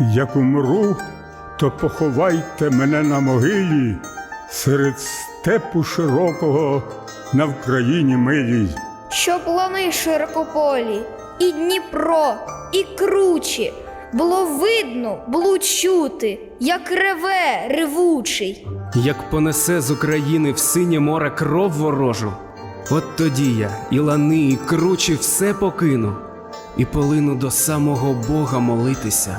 Як умру, то поховайте мене на могилі серед степу широкого на Вкраїні милій. Щоб лани широкополі, і Дніпро, і кручі. Було видно, було чути, як реве ревучий. Як понесе з України в синє море кров ворожу, от тоді я і лани, і кручі все покину, і полину до самого Бога молитися,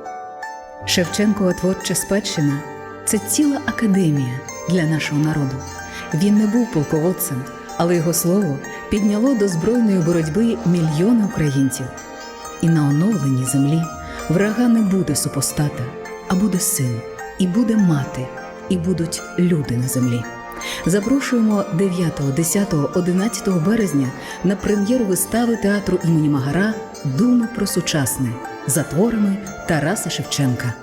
Шевченкова творча спадщина це ціла академія для нашого народу. Він не був полководцем, але його слово підняло до збройної боротьби мільйони українців. І на оновленій землі врага не буде супостата, а буде син, і буде мати, і будуть люди на землі. Запрошуємо 9, 10, 11 березня на прем'єру вистави театру імені Магара Думи про сучасне за творами Тараса Шевченка.